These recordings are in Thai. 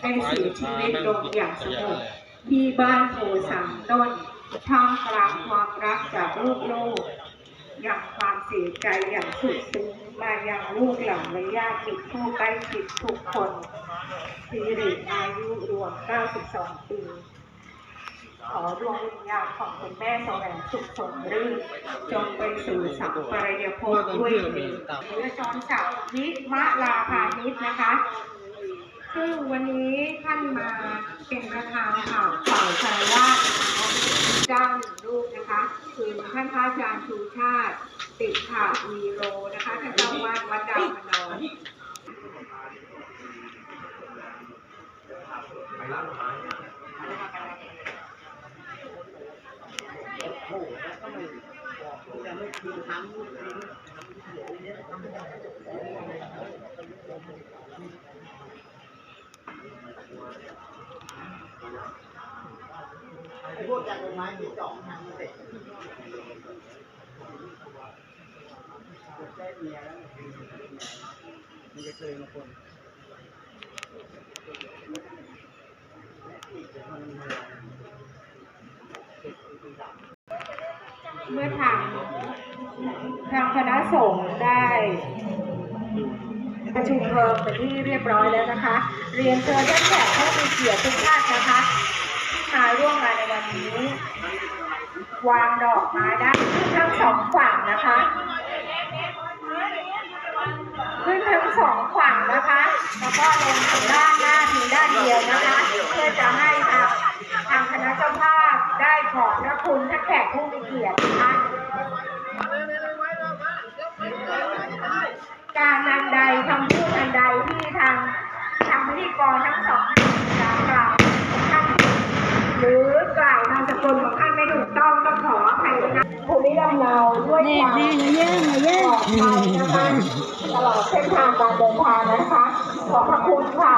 ได้เสียชีวิตลงอย่างสงบที่บ้านโพสามต้นท่ามกลางความรักจากลูกโลก อย่างความเสียใจอย่างสุดซึ้งมายังลูกหลานและญาติมิตรผู้ใกล้ชิดทุกคนสิริอายุรวม 92 ปี ขอดวงวิญญาณของคุณแม่แสวงสุขสมรื่นจงไปสู่สัมปรายภพด้วยเถิดเรือชอนจากวิมะลาพาณิชย์นะคะ ซึ่งวันนี้ท่านมาเป็นประธานข่าวฝ่ายชาว่าเจ้าหนึ่งรูปนะคะ คือท่านพระอาจารย์ชูชาติ ติขาวีโรนะคะท่านเจ้าวาดวัดดาวมนอน พวกจากต้นไม้มีสองทางเสร็จได้เมียแล้วมันจะเคยมาคนเมื่อทางทางคณะสงฆ์ได้ประชุมเพลิงเป็นที่เรียบร้อยแล้วนะคะ เรียนเชิญท่านแขกผู้มีเกียรติทุกท่านนะคะ ที่มาร่วมงาน นี้ วางดอกไม้ได้ขึ้นทั้งสองฝั่งนะคะ ขึ้นทั้งสองฝั่งนะคะ แล้วก็ลงทางด้านหน้าเพียงด้านเดียวนะคะ เพื่อจะให้ทางทางคณะเจ้าภาพได้ขอบพระคุณท่านแขกผู้มีเกียรตินะคะการอันใดคำพูดอันใดที่ทางทางพิธีกรทั้งสองท่านกล่าวท่านหรือ เนาด้วยความปลอดภัยนะคะตลอดเส้นทางการเดินทางนะคะ ขอบพระคุณค่ะ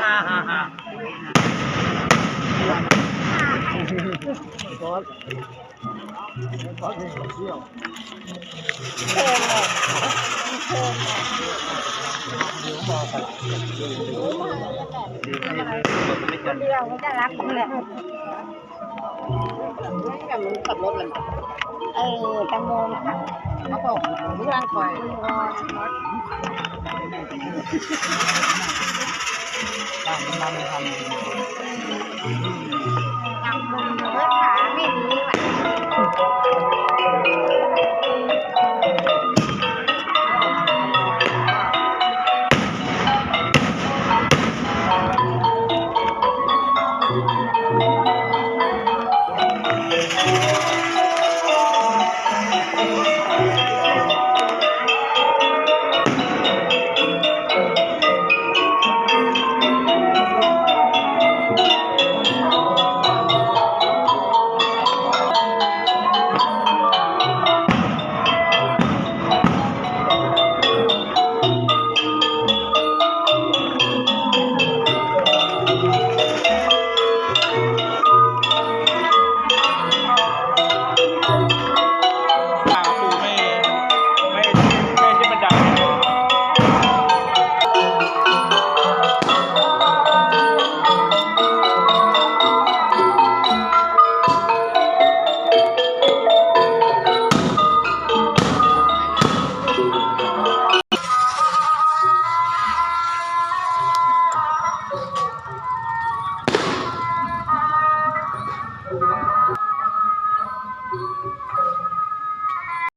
ฮ่าฮ่าฮ่าขอขอเที่ยว เดียวก็จะรักมันแหละกับมึงขับรถเลยเออแตงโมนะคะเขาบอกมึงร่างคอยรอรถต่างมันทำทำบุญเพื่อขาย